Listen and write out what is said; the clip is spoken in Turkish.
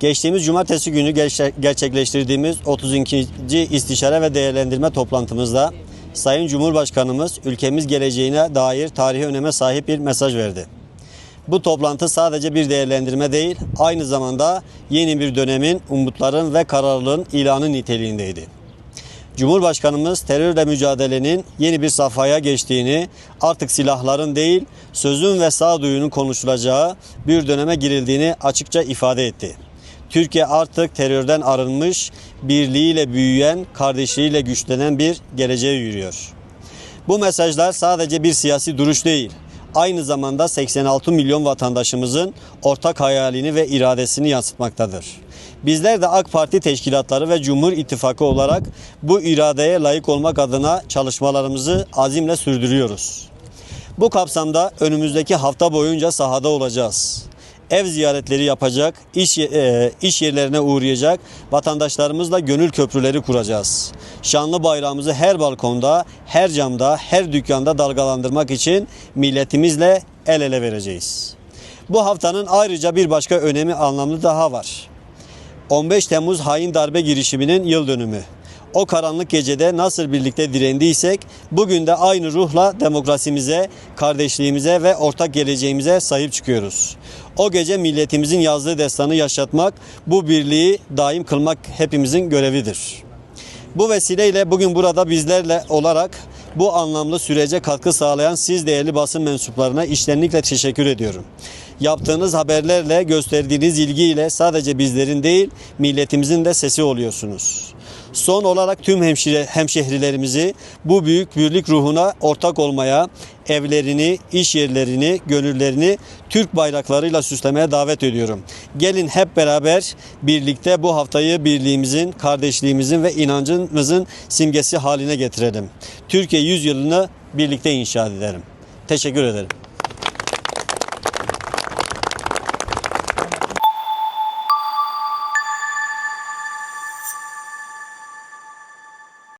Geçtiğimiz cumartesi günü gerçe- gerçekleştirdiğimiz 32. istişare ve değerlendirme toplantımızda Sayın Cumhurbaşkanımız ülkemiz geleceğine dair tarihi öneme sahip bir mesaj verdi. Bu toplantı sadece bir değerlendirme değil, aynı zamanda yeni bir dönemin umutların ve kararlılığın ilanı niteliğindeydi. Cumhurbaşkanımız terörle mücadelenin yeni bir safhaya geçtiğini, artık silahların değil, sözün ve sağduyunun konuşulacağı bir döneme girildiğini açıkça ifade etti. Türkiye artık terörden arınmış, birliğiyle büyüyen, kardeşliğiyle güçlenen bir geleceğe yürüyor. Bu mesajlar sadece bir siyasi duruş değil, aynı zamanda 86 milyon vatandaşımızın ortak hayalini ve iradesini yansıtmaktadır. Bizler de AK Parti teşkilatları ve Cumhur İttifakı olarak bu iradeye layık olmak adına çalışmalarımızı azimle sürdürüyoruz. Bu kapsamda önümüzdeki hafta boyunca sahada olacağız. Ev ziyaretleri yapacak, iş, e, iş yerlerine uğrayacak, vatandaşlarımızla gönül köprüleri kuracağız. Şanlı bayrağımızı her balkonda, her camda, her dükkanda dalgalandırmak için milletimizle el ele vereceğiz. Bu haftanın ayrıca bir başka önemi anlamlı daha var. 15 Temmuz hain darbe girişiminin yıl dönümü. O karanlık gecede nasıl birlikte direndiysek bugün de aynı ruhla demokrasimize, kardeşliğimize ve ortak geleceğimize sahip çıkıyoruz. O gece milletimizin yazdığı destanı yaşatmak, bu birliği daim kılmak hepimizin görevidir. Bu vesileyle bugün burada bizlerle olarak bu anlamlı sürece katkı sağlayan siz değerli basın mensuplarına içtenlikle teşekkür ediyorum. Yaptığınız haberlerle, gösterdiğiniz ilgiyle sadece bizlerin değil, milletimizin de sesi oluyorsunuz. Son olarak tüm hemşire, hemşehrilerimizi bu büyük birlik ruhuna ortak olmaya, evlerini, iş yerlerini, gönüllerini Türk bayraklarıyla süslemeye davet ediyorum. Gelin hep beraber birlikte bu haftayı birliğimizin, kardeşliğimizin ve inancımızın simgesi haline getirelim. Türkiye 100 yılını birlikte inşa edelim. Teşekkür ederim.